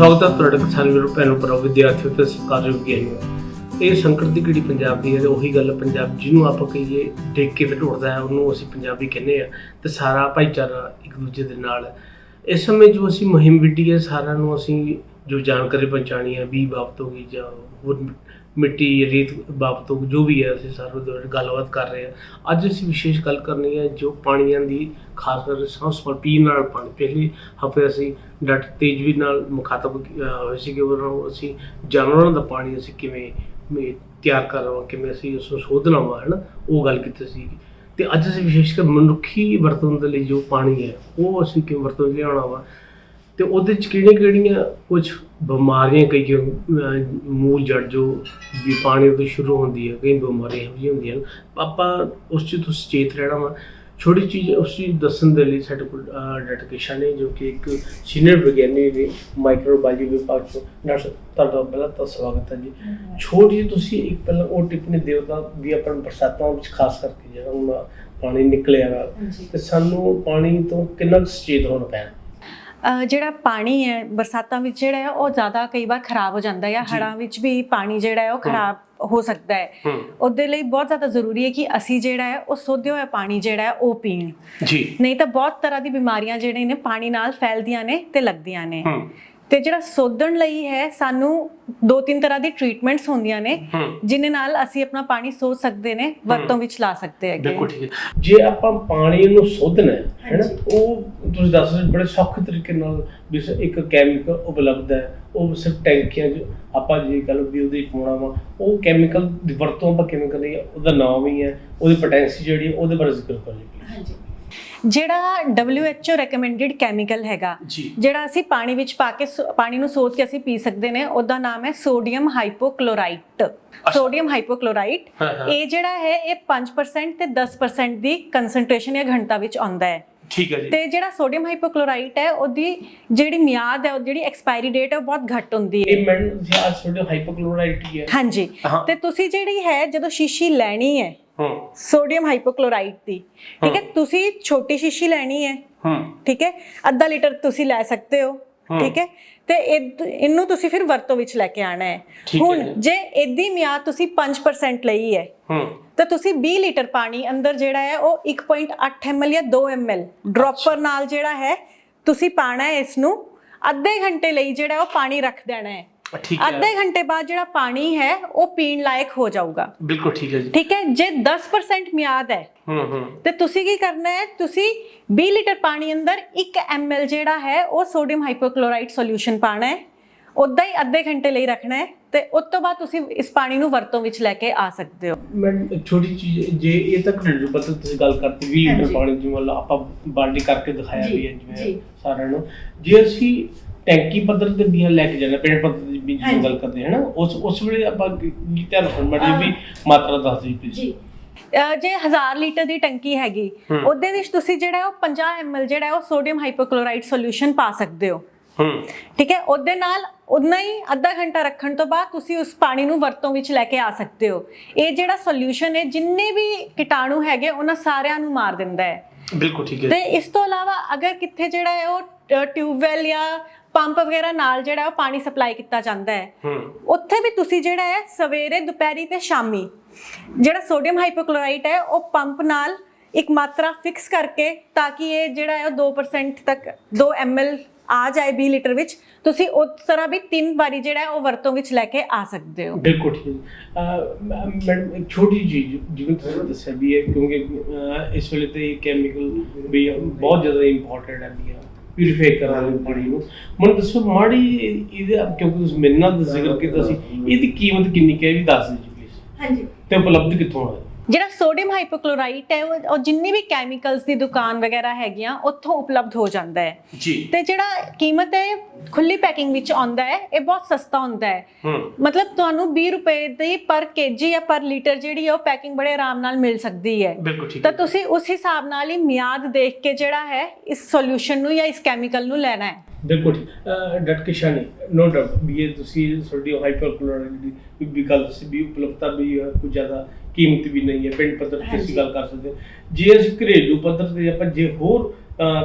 ਸਵਾਗਤ ਹੈ ਤੁਹਾਡੇ ਕਿਸਾਨ ਵੀਰੋ ਭੈਣੋ ਭਰਾਵੋ ਵਿਦਿਆਰਥੀਓ ਤੇ ਸਰਕਾਰੀ ਵਿਗਿਆਨੀਓ ਇਹ ਸੰਕਟ ਦੀ ਕਿਹੜੀ ਪੰਜਾਬ ਦੀ ਹੈ ਤੇ ਉਹੀ ਗੱਲ ਪੰਜਾਬ ਜਿਹਨੂੰ ਆਪਾਂ ਕਹੀਏ ਦੇਖ ਕੇ ਫਿਰ ਉੱਠਦਾ ਹੈ, ਉਹਨੂੰ ਅਸੀਂ ਪੰਜਾਬੀ ਕਹਿੰਦੇ ਆ ਤੇ ਸਾਰਾ ਭਾਈਚਾਰਾ ਇੱਕ ਦੂਜੇ ਦੇ ਨਾਲ। ਇਸ ਸਮੇਂ ਜੋ ਅਸੀਂ ਮੁਹਿੰਮ ਵਿੱਢੀ ਹੈ, ਸਾਰਿਆਂ ਨੂੰ ਅਸੀਂ ਜੋ ਜਾਣਕਾਰੀ ਪਹੁੰਚਾਣੀ ਹੈ ਵੀ ਬਾਬਤ ਹੋ ਗਈ ਜਾਂ ਹੋਰ ਮਿ- ਮਿੱਟੀ ਰੇਤ ਬਾਬਤ ਹੋ ਗਈ, ਜੋ ਵੀ ਹੈ ਅਸੀਂ ਸਾਰੇ ਦੇ ਗੱਲਬਾਤ ਕਰ ਰਹੇ ਹਾਂ। ਅੱਜ ਅਸੀਂ ਵਿਸ਼ੇਸ਼ ਗੱਲ ਕਰਨੀ ਹੈ ਜੋ ਪਾਣੀਆਂ ਦੀ ਖਾਸ ਕਰ ਸਾਂਸ ਪਰ ਪੀਣ ਨਾਲ ਪਾਣੀ। ਪਹਿਲੇ ਹਫ਼ਤੇ ਅਸੀਂ ਡਟ ਤੇਜਵੀ ਨਾਲ ਮੁਖਾਤਬ ਅਹ, ਹੋਏ ਸੀਗੇ ਉਹਨਾਂ ਨੂੰ ਅਸੀਂ ਜਾਨਵਰਾਂ ਦਾ ਪਾਣੀ ਅਸੀਂ ਕਿਵੇਂ ਮੇ- ਤਿਆਰ ਕਰਵਾ ਕਿਵੇਂ ਅਸੀਂ ਉਸ ਨੂੰ ਸੋਧਣਾ ਵਾ ਹੈ ਨਾ ਉਹ ਗੱਲ ਕੀਤੀ ਸੀ। ਤੇ ਅੱਜ ਅਸੀਂ ਵਿਸ਼ੇਸ਼ ਕਰ ਮਨੁੱਖੀ ਵਰਤੋਂ ਦੇ ਲਈ ਜੋ ਪਾਣੀ ਹੈ ਉਹ ਅਸੀਂ ਕਿਵੇਂ ਵਰਤੋਂ ਲਿਆਉਣਾ ਵਾ ਤੇ ਉਹਦੇ ਚ ਕਿਹੜੀਆਂ ਕਿਹੜੀਆਂ ਕੁਝ ਬਿਮਾਰੀਆਂ ਕਈ ਮੂਲ ਜੜ ਜੋ ਵੀ ਪਾਣੀ ਤੋਂ ਸ਼ੁਰੂ ਹੁੰਦੀ ਹੈ ਕਈ ਬਿਮਾਰੀਆਂ ਜਿਹੀਆਂ ਹੁੰਦੀਆਂ ਨੇ। ਆਪਾਂ ਉਸ ਚੀਜ਼ ਤੋਂ ਸੁਚੇਤ ਰਹਿਣਾ ਵਾ। ਛੋਟੀ ਚੀਜ਼ ਉਸ ਚੀਜ਼ ਦੱਸਣ ਦੇ ਲਈ ਸਾਡੇ ਕੋਲ ਡੈਡੀਕੇਸ਼ਨ ਨੇ ਜੋ ਕਿ ਇੱਕ ਸੀਨੀਅਰ ਵਿਗਿਆਨੀ ਨੇ ਮਾਈਕਰੋਬਾਇਓਲੋਜੀ ਵਿਭਾਗ ਤੋਂ ਡਾਕਟਰ ਤੁਹਾਡਾ ਪਹਿਲਾਂ ਤਾਂ ਸਵਾਗਤ ਹੈ ਜੀ। ਛੋਟੀ ਤੁਸੀਂ ਇੱਕ ਪਹਿਲਾਂ ਉਹ ਟਿੱਪਣੀ ਦਿਓ ਤਾਂ ਵੀ ਆਪਾਂ ਬਰਸਾਤਾਂ ਵਿੱਚ ਖਾਸ ਕਰਕੇ ਜਿਹੜਾ ਹੁਣ ਪਾਣੀ ਨਿਕਲਿਆ ਵਾ ਤੇ ਸਾਨੂੰ ਪਾਣੀ ਤੋਂ ਕਿੰਨਾ ਸੁਚੇਤ ਹੋਣਾ ਪੈਣਾ? ਜਿਹੜਾ ਪਾਣੀ ਹੈ ਬਰਸਾਤਾਂ ਵਿੱਚ ਜਿਹੜਾ ਹੈ ਉਹ ਜ਼ਿਆਦਾ ਕਈ ਵਾਰ ਖਰਾਬ ਹੋ ਜਾਂਦਾ ਹੈ ਜੀ। ਹੜ੍ਹਾਂ ਵਿੱਚ ਵੀ ਪਾਣੀ ਜਿਹੜਾ ਹੈ ਉਹ ਖਰਾਬ ਹੋ ਸਕਦਾ ਹੈ। ਉਹਦੇ ਲਈ ਬਹੁਤ ਜ਼ਿਆਦਾ ਜ਼ਰੂਰੀ ਹੈ ਕਿ ਅਸੀਂ ਜਿਹੜਾ ਹੈ ਉਹ ਸੋਧਿਆ ਹੋਇਆ ਪਾਣੀ ਜਿਹੜਾ ਹੈ ਉਹ ਪੀਣ। ਜੀ। ਨਹੀਂ ਤਾਂ ਬਹੁਤ ਤਰ੍ਹਾਂ ਦੀ ਬਿਮਾਰੀਆਂ ਜਿਹੜੇ ਨੇ ਪਾਣੀ ਨਾਲ ਫੈਲਦੀਆਂ ਨੇ ਤੇ ਲੱਗਦੀਆਂ ਨੇ। ਤੇ ਜਿਹੜਾ ਸੋਧਣ ਲਈ ਹੈ ਸਾਨੂੰ ਦੋ ਤਿੰਨ ਤਰ੍ਹਾਂ ਦੀ ਟ੍ਰੀਟਮੈਂਟਸ ਹੁੰਦੀਆਂ ਨੇ ਹੂੰ। ਜਿਨ੍ਹਾਂ ਨਾਲ ਅਸੀਂ ਆਪਣਾ ਪਾਣੀ ਸੋਧ ਸਕਦੇ ਨੇ ਵਰਤੋਂ ਵਿੱਚ ਲਾ ਸਕਦੇ ਹੈਗੇ ਬਿਲਕੁਲ ਠੀਕ ਹੈ। ਜੇ ਆਪਾਂ ਪਾਣੀ ਨੂੰ ਸੋਧਣਾ ਹੈ ਹੈਨਾ ਉਹ ਤੁਸੀਂ ਦੱਸ ਰਹੇ ਬੜੇ ਸੌਖੇ ਤਰੀਕੇ ਨਾਲ ਵੀ ਇੱਕ ਕੈਮੀਕਲ ਉਪਲਬਧ ਹੈ ਉਹ ਸਿਰਫ ਟੈਂਕੀਆਂ 'ਚ ਆਪਾਂ ਜੇ ਗੱਲ ਵੀ ਉਹਦੇ ਪਾਉਣਾ ਵਾ ਉਹ ਕੈਮੀਕਲ ਦੀ ਵਰਤੋਂ ਆਪਾਂ ਕਿਵੇਂ ਕਰਨੀ ਹੈ ਉਹਦਾ ਨਾਮ ਹੀ ਹੈ ਉਹਦੀ ਪੋਟੈਂਸੀ ਜਿਹੜੀ ਉਹਦੇ ਬਾਰੇ ਜ਼ਿਕਰ ਕਰ ਲਈ ਹਾਂਜੀ। ਜਿਹੜਾ WHO ਰეკਮੈਂਡਡ ਕੈਮੀਕਲ ਹੈਗਾ ਜਿਹੜਾ ਅਸੀਂ ਪਾਣੀ ਵਿੱਚ ਪਾ ਕੇ ਪਾਣੀ ਨੂੰ ਸੋਧ ਕੇ ਅਸੀਂ ਪੀ ਸਕਦੇ ਨੇ ਉਹਦਾ ਨਾਮ ਹੈ ਸੋਡੀਅਮ ਹਾਈਪੋਕਲੋਰਾਈਟ ਸੋਡੀਅਮ ਹਾਈਪੋਕਲੋਰਾਈਟ। ਇਹ ਜਿਹੜਾ ਹੈ ਇਹ 5% ਤੇ 10% ਦੀ ਕਨਸੈਂਟ੍ਰੇਸ਼ਨ ਜਾਂ ਘਣਤਾ ਵਿੱਚ ਆਉਂਦਾ ਹੈ। ਠੀਕ ਹੈ ਜੀ। ਤੇ ਜਿਹੜਾ ਸੋਡੀਅਮ ਹਾਈਪੋਕਲੋਰਾਈਟ ਹੈ ਉਹਦੀ ਜਿਹੜੀ ਮਿਆਦ ਹੈ ਉਹ ਜਿਹੜੀ ਐਕਸਪਾਇਰੀ ਡੇਟ ਹੈ ਉਹ ਬਹੁਤ ਘੱਟ ਹੁੰਦੀ ਹੈ। ਇਹ ਮੈਂ ਜੀ ਆ ਸੋਡੀਅਮ ਹਾਈਪੋਕਲੋਰਾਈਟ ਹੀ ਹੈ। ਹਾਂਜੀ। ਤੇ ਤੁਸੀਂ ਜਿਹੜੀ ਹੈ ਜਦੋਂ ਸ਼ੀਸ਼ੀ ਲੈਣੀ ਹੂੰ ਸੋਡੀਅਮ ਹਾਈਪੋਕਲੋਰਾਈਟ ਦੀ। ਠੀਕ ਹੈ ਤੁਸੀਂ ਛੋਟੀ ਸ਼ੀਸ਼ੀ ਲੈਣੀ ਹੈ। ਹੂੰ। ਠੀਕ ਹੈ ਅੱਧਾ ਲੀਟਰ ਤੁਸੀਂ ਲੈ ਸਕਦੇ ਹੋ। ਠੀਕ ਹੈ ਤੇ ਇਹ- ਇਹਨੂੰ ਤੁਸੀਂ ਫਿਰ ਵਰਤੋਂ ਵਿੱਚ ਲੈ ਕੇ ਆਣਾ ਹੈ। ਹੁਣ ਜੀ। ਇਹਦੀ ਮਿਆਦ ਤੁਸੀਂ 5% ਲਈ ਹੈ ਹੂੰ। ਤਾਂ ਤੁਸੀਂ 20 ਲੀਟਰ ਪਾਣੀ ਅੰਦਰ ਜਿਹੜਾ ਹੈ ਉਹ 1.8 ml ਜਾਂ 2 ml ਡ੍ਰੌਪਰ ਨਾਲ ਜਿਹੜਾ ਹੈ ਤੁਸੀਂ ਪਾਣਾ ਹੈ ਇਸ ਨੂੰ। ਅੱਧੇ ਘੰਟੇ ਲਈ ਜਿਹੜਾ ਉਹ ਪਾਣੀ ਰੱਖ ਦੇਣਾ ਹੈ। ਠੀਕ ਹੈ। ਅੱਧੇ ਘੰਟੇ ਬਾਅਦ ਜਿਹੜਾ ਪਾਣੀ ਹੈ ਉਹ ਪੀਣ ਲਾਇਕ ਹੋ ਜਾਊਗਾ। ਬਿਲਕੁਲ ਠੀਕ ਹੈ ਜੀ। ਠੀਕ ਹੈ? ਜੇ 10% ਮਿਆਦ ਹੈ ਹੂੰ ਹੂੰ। ਤੇ ਤੁਸੀਂ ਕੀ ਕਰਨਾ ਹੈ? ਤੁਸੀਂ 20 ਲੀਟਰ ਪਾਣੀ ਅੰਦਰ 1 ml ਜਿਹੜਾ ਹੈ ਉਹ ਸੋਡੀਅਮ ਹਾਈਪੋਕਲੋਰਾਈਟ ਸੋਲੂਸ਼ਨ ਪਾਣਾ ਹੈ। ਉਦਾਂ ਹੀ ਅੱਧੇ ਘੰਟੇ ਲਈ ਰੱਖਣਾ ਹੈ ਤੇ ਉਸ ਤੋਂ ਬਾਅਦ ਤੁਸੀਂ ਇਸ ਪਾਣੀ ਨੂੰ ਵਰਤੋਂ ਵਿੱਚ ਲੈ ਕੇ ਆ ਸਕਦੇ ਹੋ। ਮੈਂ ਛੋਟੀ ਚੀਜ਼ ਜੇ ਇਹ ਤਾਂ ਘਰੇਲੂ ਪੱਧਰ ਤੁਸੀਂ ਗੱਲ ਕਰਤੀ 20 ਲੀਟਰ। ਪਾਣੀ ਜਿਵੇਂ ਲਾ- ਆਪਾਂ ਬਾਲਟੀ ਕਰਕੇ ਦਿਖਾਇਆ ਵੀ ਹੈ ਜਿਵੇਂ ਜੀ। ਸਾਰਿਆਂ ਨੂੰ। ਜੇ ਅਸੀਂ ਟੈਂਕੀ ਪੱਧਰ ਤੇ ਵੀ ਲੈ ਕੇ ਜਾਣਾ ਪਿੰਡ ਪੱਧਰ ਦੀ ਗੱਲ ਕਰਦੇ ਹਾਂ ਨਾ ਉਸ ਉਸ ਵੇਲੇ ਆਪਾਂ ਧਿਆਨ ਰੱਖਣਾ ਮੜੀ ਵੀ ਮਾਤਰਾ ਦੱਸ ਦਿਓ please। ਅਹ ਜੇ 1000 ਲੀਟਰ ਦੀ ਟੰਕੀ ਹੈਗੀ। ਉਹਦੇ ਵਿੱਚ ਤੁਸੀਂ ਜਿਹੜਾ ਉਹ 50 ml ਜਿਹੜਾ ਉਹ ਸੋਡੀਅਮ ਹਾਈਪੋਕਲੋਰਾਈਟ ਸੋਲੂਸ਼ਨ ਪਾ ਸਕਦੇ ਹੋ। ਹੂੰ। ਠੀਕ ਹੈ? ਉਹਦੇ ਨਾਲ ਉਨਾ ਹੀ ਅੱਧਾ ਘੰਟਾ ਰੱਖਣ ਤੋਂ ਬਾਅਦ ਤੁਸੀਂ ਉਸ ਪਾਣੀ ਨੂੰ ਵਰਤੋਂ ਵਿੱਚ ਲੈ ਕੇ ਆ ਸਕਦੇ ਹੋ। ਇਹ ਜਿਹੜਾ ਸੋਲੂਸ਼ਨ ਹੈ ਜਿੰਨੇ ਵੀ ਕੀਟਾਣੂ ਹੈਗੇ ਉਹਨਾਂ ਸਾਰਿਆਂ ਨੂੰ ਮਾਰ ਦਿੰਦਾ ਹੈ। ਬਿਲਕੁਲ ਠੀਕ ਹੈ ਤੇ ਇਸ ਤੋਂ ਇਲਾਵਾ ਅਗਰ ਕਿੱਥੇ ਜਿਹੜਾ ਹੈ ਉਹ ਟਿਊਬਵੈਲ ਜਾਂ ਪੰਪ ਵਗੈਰਾ ਨਾਲ ਜਿਹੜਾ ਉਹ ਪਾਣੀ ਸਪਲਾਈ ਕੀਤਾ ਜਾਂਦਾ ਹੈ। ਹੂੰ। ਉੱਥੇ ਵੀ ਤੁਸੀਂ ਜਿਹੜਾ ਹੈ ਸਵੇਰੇ ਦੁਪਹਿਰੀ ਤੇ ਸ਼ਾਮੀ ਜਿਹੜਾ ਸੋਡੀਅਮ ਹਾਈਪੋਕਲੋਰਾਈਟ ਹੈ ਉਹ ਪੰਪ ਨਾਲ ਇੱਕ ਮਾਤਰਾ ਫਿਕਸ ਕਰਕੇ ਤਾਂ ਕਿ ਇਹ ਜਿਹੜਾ ਹੈ ਉਹ 2% ਤੱਕ 2 ml ਆ ਜਾਏ 20 ਲੀਟਰ ਵਿੱਚ ਤੁਸੀਂ ਉਸ ਤਰ੍ਹਾਂ ਵੀ ਤਿੰਨ ਵਾਰੀ ਜਿਹੜਾ ਹੈ ਉਹ ਵਰਤੋਂ ਵਿੱਚ ਲੈ ਕੇ ਆ ਸਕਦੇ ਹੋ। ਬਿਲਕੁਲ ਠੀਕ। ਮੈਡਮ ਇੱਕ ਛੋਟੀ ਚੀਜ਼ ਜਿਵੇਂ ਤੁਸੀਂ ਦੱਸਿਆ ਵੀ ਹੈ ਕਿਉਂਕਿ ਇਸ ਵੇਲੇ ਤੇ ਕੈਮੀਕਲ ਵੀ ਬਹੁਤ ਜ਼ਿਆਦਾ ਇੰਪੋਰਟੈਂਟ ਹੈ ਵੀ ਪਿਊਰੀਫਾਈ ਵਾਲੇ ਪਾਣੀ ਨੂੰ। ਮੈਨੂੰ ਦੱਸੋ ਮਾੜੀ ਇਹਦੇ ਕਿਉਂਕਿ ਤੁਸੀਂ ਮੇਰੇ ਨਾਲ ਦਾ ਜ਼ਿਕਰ ਕੀਤਾ ਸੀ ਇਹਦੀ ਕੀਮਤ ਕਿੰਨੀ ਕੁ ਹੈ? ਇਹ ਵੀ ਦੱਸ ਦਿਓ ਪਲੀਜ਼ ਹਾਂਜੀ। ਤੇ ਉਪਲਬਧ ਕਿੱਥੋਂ ਹੈ ਜਿਹੜਾ ਸੋਡੀਅਮ ਹਾਈਪੋਕਲੋਰਾਈਟ ਹੈ ਉਹ ਜਿੰਨੀ ਵੀ ਕੈਮੀਕਲਸ ਦੀ ਦੁਕਾਨ ਵਗੈਰਾ ਹੈਗੀਆਂ ਉੱਥੋਂ ਉਪਲਬਧ ਹੋ ਜਾਂਦਾ ਹੈ। ਜੀ। ਤੇ ਜਿਹੜਾ ਕੀਮਤ ਹੈ ਖੁੱਲੀ ਪੈਕਿੰਗ ਵਿੱਚ ਆਉਂਦਾ ਹੈ ਇਹ ਬਹੁਤ ਸਸਤਾ ਹੁੰਦਾ ਹੈ। ਮਤਲਬ ਤੁਹਾਨੂੰ 20 ਰੁਪਏ ਦੀ ਪਰ ਕੇਜੀ ਜਾਂ ਪਰ ਲੀਟਰ ਜਿਹੜੀ ਹੈ ਉਹ ਪੈਕਿੰਗ ਬੜੇ ਆਰਾਮ ਨਾਲ ਮਿਲ ਸਕਦੀ ਹੈ। ਬਿਲਕੁਲ ਠੀਕ ਤਾਂ ਤੁਸੀਂ ਉਸ ਹਿਸਾਬ ਨਾਲ ਹੀ ਮਿਆਦ ਦੇਖ ਕੇ ਜਿਹੜਾ ਹੈ ਇਸ ਸੋਲੂਸ਼ਨ ਨੂੰ ਜਾਂ ਇਸ ਕੈਮੀਕਲ ਨੂੰ ਲੈਣਾ ਹੈ। ਬਿਲਕੁਲ ਡਟ ਕੇ ਸ਼ਾਨੀ ਨੋ ਡਾਊਟ ਵੀ ਇਹ ਤੁਸੀਂ ਤੁਹਾਡੀ ਹਾਈਪਰਕਲੋਰਾਈਡ ਦੀ ਵੀ ਗੱਲ ਸੀ ਵੀ ਉਪਲਬਧਤਾ ਵੀ ਕੋਈ ਜ਼ਿਆਦਾ ਕੀਮਤ ਵੀ ਨਹੀਂ ਹੈ ਪਿੰਡ ਪੱਧਰ ਤੇ ਅਸੀਂ ਗੱਲ ਕਰ ਸਕਦੇ ਜੇ ਅਸੀਂ ਘਰੇਲੂ ਪੱਧਰ ਤੇ ਆਪਾਂ ਜੇ ਹੋਰ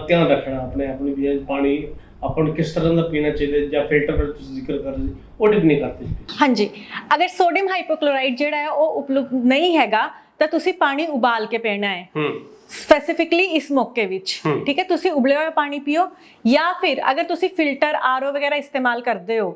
ਧਿਆਨ ਰੱਖਣਾ ਆਪਣੇ ਆਪ ਨੂੰ ਵੀ ਪਾਣੀ ਆਪਾਂ ਨੂੰ ਕਿਸ ਤਰ੍ਹਾਂ ਦਾ ਪੀਣਾ ਚਾਹੀਦਾ ਜਾਂ ਫਿਲਟਰ ਬਾਰੇ ਤੁਸੀਂ ਜ਼ਿਕਰ ਕਰ ਰਹੇ ਉਹ ਟਿੱਪਣੀ ਕਰਦੇ। ਸੀ ਹਾਂਜੀ। ਅਗਰ ਸੋਡੀਅਮ ਹਾਈਪੋਕਲੋਰਾਈਡ ਜਿਹੜਾ ਹੈ ਉਹ ਉਪਲਬਧ ਨਹੀਂ ਹੈਗਾ ਤਾਂ ਤੁਸੀਂ ਪਾਣੀ ਉਬਾਲ ਕੇ ਪੀਣਾ ਹੈ। ਹੂੰ। ਸਪੈਸੀਫਿਕਲੀ ਇਸ ਮੌਕੇ ਵਿੱਚ। ਠੀਕ ਹੈ ਤੁਸੀਂ ਉਬਲਿਆ ਹੋਇਆ ਪਾਣੀ ਪੀਓ ਜਾਂ ਫਿਰ ਅਗਰ ਤੁਸੀਂ ਫਿਲਟਰ ਆਰਓ ਵਗੈਰਾ ਇਸਤੇਮਾਲ ਕਰਦੇ ਹੋ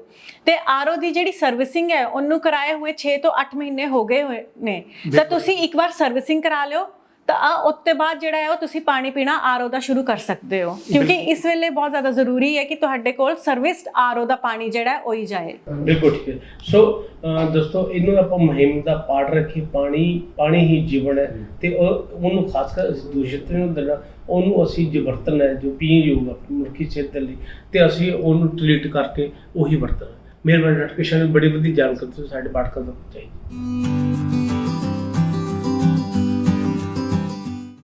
ਤੇ ਆਰਓ ਦੀ ਜਿਹੜੀ ਸਰਵਿਸਿੰਗ ਹੈ ਉਹਨੂੰ ਕਰਾਏ ਹੋਏ 6 ਤੋਂ 8 ਮਹੀਨੇ ਹੋ ਗਏ ਹੋਏ ਨੇ ਤਾਂ। ਤੁਸੀਂ ਇੱਕ ਵਾਰ ਸਰਵਿਸਿੰਗ ਕਰਾ ਲਿਓ ਤਾਂ ਆ ਉੱਤੇ ਬਾਅਦ ਜਿਹੜਾ ਹੈ ਉਹ ਤੁਸੀਂ ਪਾਣੀ ਪੀਣਾ ਆਰਓ ਦਾ ਸ਼ੁਰੂ ਕਰ ਸਕਦੇ ਹੋ। ਕਿਉਂਕਿ। ਇਸ ਵੇਲੇ ਬਹੁਤ ਜ਼ਿਆਦਾ ਜ਼ਰੂਰੀ ਹੈ ਕਿ ਤੁਹਾਡੇ ਕੋਲ ਸਰਵਿਸਡ ਆਰਓ ਦਾ ਪਾਣੀ ਜਿਹੜਾ ਹੈ ਉਹ ਹੀ ਜਾਏ। ਬਿਲਕੁਲ ਠੀਕ ਹੈ। ਸੋ ਦੋਸਤੋ ਇਹਨੂੰ ਆਪਾਂ ਮੁਹਿੰਮ ਦਾ ਪਾਰਟ ਰੱਖੀ ਪਾਣੀ ਪਾਣੀ ਹੀ ਜੀਵਨ ਹੈ ਤੇ ਉਹ ਉਹਨੂੰ ਖਾਸ ਕਰ ਦੂਸ਼ਿਤ ਨਾ ਉਹਨੂੰ ਅਸੀਂ ਜੋ ਵਰਤਣਾ ਹੈ ਜੋ ਪੀਣ ਯੋਗ ਮੁਲਕੀ ਸਿਹਤ ਲਈ ਤੇ ਅਸੀਂ ਉਹਨੂੰ ਟ੍ਰੀਟ ਕਰਕੇ ਉਹੀ ਵਰਤਣਾ ਮਿਹਰਬਾਨੀ ਡਾਕਟਰ ਕਿਸ਼ਨ ਬੜੀ ਵਧੀਆ ਜਾਣਕਾਰੀ ਤੁਸੀਂ ਸਾਡੇ ਪਾਠਕਾਂ ਤੱਕ ਪਹੁੰਚਾਈ